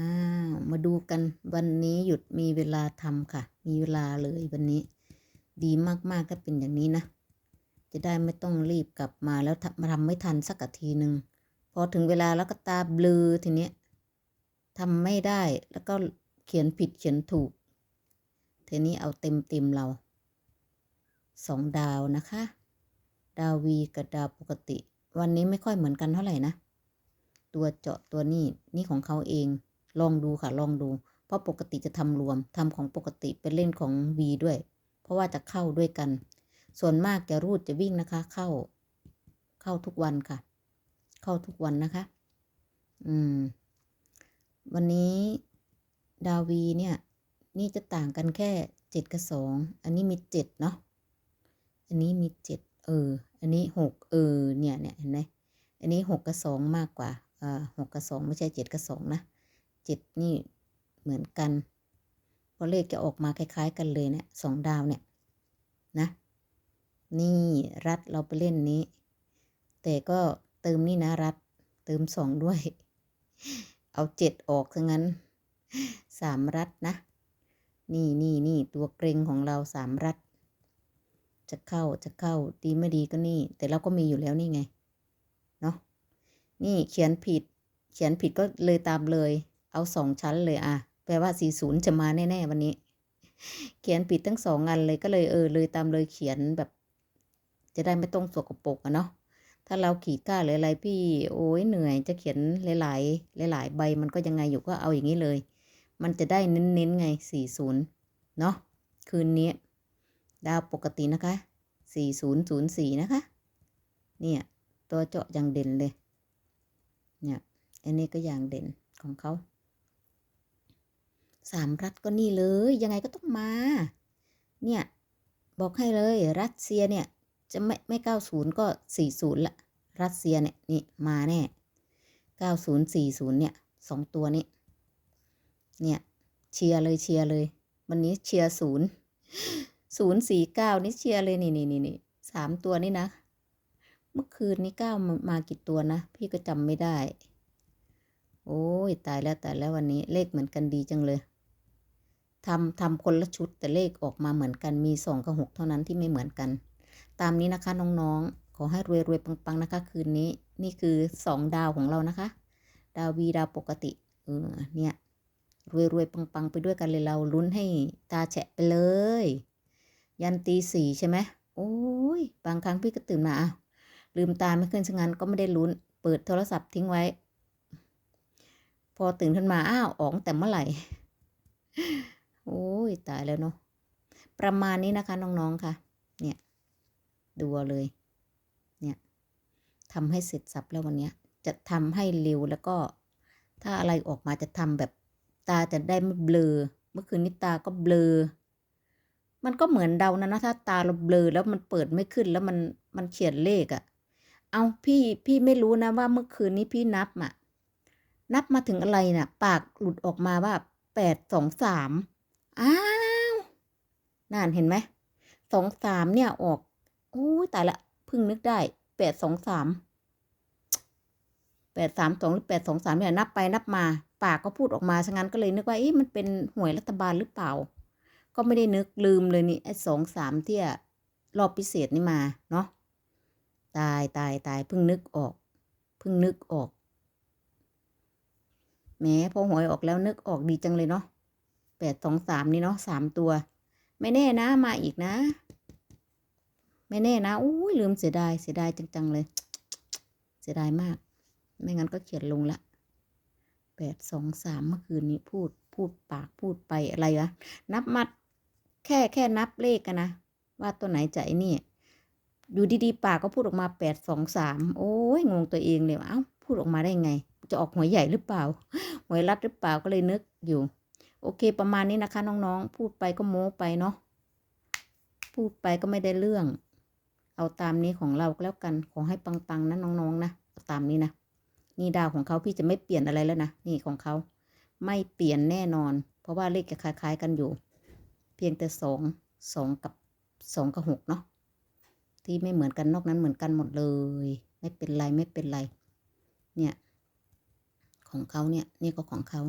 อ้ามาดูกันวันนี้หยุดมีเวลาทำค่ะ มีเวลาเลยวันนี้ ดีมากๆถ้าเป็นอย่างนี้นะ จะได้ไม่ต้องรีบกลับมาแล้วมาทำไม่ทันสักทีหนึ่งพอถึงเวลาแล้วก็ตาเบลือทีเนี้ยทำไม่ได้แล้วก็เขียนผิดเขียนถูกทีนี้เอาเต็มเต็มเราสองดาวนะคะ ดาววีกับดาวปกติ วันนี้ไม่ค่อยเหมือนกันเท่าไหร่นะ ตัวเจาะตัวนี้นี่ของเขาเอง ลองดูค่ะลองดู เพราะปกติจะทำรวมทำของปกติเป็นเล่นของ V ด้วย เพราะว่าจะเข้าด้วยกัน ส่วนมากจะรูดจะวิ่งนะคะ เข้า เข้าทุกวันค่ะ เข้าทุกวันนะคะ อืม วันนี้ดาวีเนี่ย นี่จะต่างกันแค่เจ็ดกับสองอันนี้มีเจ็ดเนาะอันนี้มีเจ็ดเออ อันนี้หกเออเนี่ยเนี่ยเห็นไหมอันนี้หกกับสองมากกว่าอ่าหกกับสองไม่ใช่เจ็ดกับสองนะ จ็ดนี่เหมือนกันเพราะเลขจะออกมาคล้าย ๆ กันเลยเนี่ยสองดาวเนี่ยนะ นี่รัดเราไปเล่นนี้ แต่ก็เติมนี่นะรัด เติมสองด้วย เอาเจ็ดออกซะงั้นสามรัดนะ นี่นี่นี่ตัวเกรงของเราสามรัด จะเข้าจะเข้าดีไม่ดีก็นี่ แต่เราก็มีอยู่แล้วนี่ไง เนาะนี่เขียนผิด เขียนผิดก็เลยตามเลย เอาสองชั้นเลยอะ แปลว่าสี่ศูนย์จะมาแน่ ๆ วันนี้ เขียนผิดทั้งสองอันเลยก็เลยเออเลยตามเลยเขียนแบบ จะได้ไม่ต้องสกปรกอะเนาะถ้าเราขีดก้าหรืออะไรพี่ โอ้ยเหนื่อยจะเขียนหลาย ๆ หลาย ๆ ใบมันก็ยังไงอยู่ก็เอาอย่างนี้เลย มันจะได้เน้นๆไงสี่ศูนย์เนาะคืนนี้ ดาวปกตินะคะสี่ศูนย์ศูนย์สี่นะคะ เนี่ย ตัวเจาะย่างเด่นเลย เนี่ย อันนี้ก็อย่างเด่นของเขา สามรัฐก็นี่เลย ยังไงก็ต้องมา เนี่ย บอกให้เลย รัสเซียเนี่ย จะไม่ไม่เก้าศูนย์ก็สี่ศูนย์ละ รัสเซียเนี่ยนี่มาแน่เก้าศูนย์สี่ศูนย์เนี่ยสองตัวนี้ เนี่ย เชียร์เลยเชียร์เลย วันนี้เชียร์ศูนย์ศูนย์สี่เก้านี่เชียร์เลยนี่นี่นี่นี่สามตัวนี่นะ เมื่อคืนนี้ก้ามามากี่ตัวนะ พี่ก็จำไม่ได้ โอ้ยตายแล้วตายแล้ววันนี้เลขเหมือนกันดีจังเลย ทำทำคนละชุดแต่เลขออกมาเหมือนกันมีสองกับหกเท่านั้นที่ไม่เหมือนกัน ตามนี้นะคะน้องๆ ขอให้รวยๆปังๆนะคะ คืนนี้นี่คือสองดาวของเรานะคะ ดาววีดาวปกติเออเนี่ยรวยๆปังๆ ไปด้วยกันเลยเราลุ้นให้ตาแฉะไปเลย ยันตีสี่ใช่ไหมโอ้ยบางครั้งพี่ก็ตื่นมาลืมตาไม่ขึ้นฉะนั้นก็ไม่ได้ลุ้น เปิดโทรศัพท์ทิ้งไว้ พอตื่นขึ้นมาอ้าวอ๋อกแต่เมื่อไหร่ โอ้ยตายแล้วเนาะประมาณนี้นะคะน้องๆค่ะ เนี่ย ดูเอาเลย เนี่ยทำให้เสร็จสับแล้ววันนี้จะทำให้เร็วแล้วก็ ถ้าอะไรออกมาจะทำแบบตาจะได้ไม่เบลอ เมื่อคืนนี้ตาก็เบลอ มันก็เหมือนเดานะนะถ้าตาเราเบลอแล้วมันเปิดไม่ขึ้นแล้วมันมันเขียนเลขอะเอาพี่พี่ไม่รู้นะว่าเมื่อคืนนี้พี่นับอะนับมาถึงอะไรน่ะ ปากหลุดออกมาว่าแปดสองสาม อ้าวนั่นเห็นไหมสองสามเนี่ยออกโอ้ยตายละพิ่งนึกได้แปดสองสามแปดสามสองหรือแปดสองสามเนี่ยนับไปนับมา ปากก็พูดออกมาฉะนั้นก็เลยนึกว่าเอ๊ะมันเป็นหวยรัฐบาลหรือเปล่า ก็ไม่ได้นึกลืมเลยนี่ไอ้สองสามที่รอบพิเศษนี่มาเนาะตายตายตายเพิ่งนึกออกเพิ่งนึกออกแหมพอหวยออกแล้วนึกออกดีจังเลยเนาะ แปดสองสามนี่เนาะสามตัว ไม่แน่นะมาอีกนะ ไม่แน่นะอุ้ยลืมเสียดายเสียดายจังๆเลย เสียดายมาก ไม่งั้นก็เขียนลงละแปดสองสามเมื่อคืนนี้พูดพูดปากพูดไปอะไรวะนับมัดแค่แค่นับเลขกันนะ ว่าตัวไหนจะไอ้นี่อยู่ดีๆปากก็พูดออกมาแปดสองสามโอ้ยงงตัวเองเลยว่าเอ้าพูดออกมาได้ไง จะออกหวยใหญ่หรือเปล่าหวยรัดหรือเปล่าก็เลยนึกอยู่ โอเคประมาณนี้นะคะ น้องๆ พูดไปก็โม้ไปเนาะพูดไปก็ไม่ได้เรื่อง เอาตามนี้ของเราแล้วกันขอให้ปังๆนะน้องๆนะเอาตามนี้นะนี่ดาวของเขาพี่จะไม่เปลี่ยนอะไรแล้วนะนี่ของเขาไม่เปลี่ยนแน่นอน เพราะว่าเลขจะคล้าย ๆ กันอยู่ เพียงแต่สองสองกับสองกับหกเนาะที่ไม่เหมือนกันนอกนั้นเหมือนกันหมดเลย ไม่เป็นไรไม่เป็นไร เนี่ย ของเขาเนี่ยนี่ก็ของเขา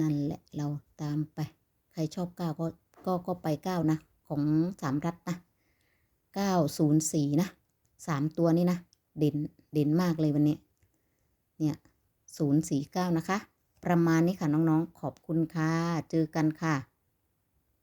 นั่นแหละเราตามไป ใครชอบเก้าก็ก็ก็ไปเก้านะ ของสามรัฐนะเก้าศูนย์สี่นะสามตัวนี้นะ เด่นเด่นมากเลยวันนี้ เนี่ยศูนย์สี่เก้านะคะ ประมาณนี้ค่ะน้องๆ ขอบคุณค่ะ เจอกันค่ะ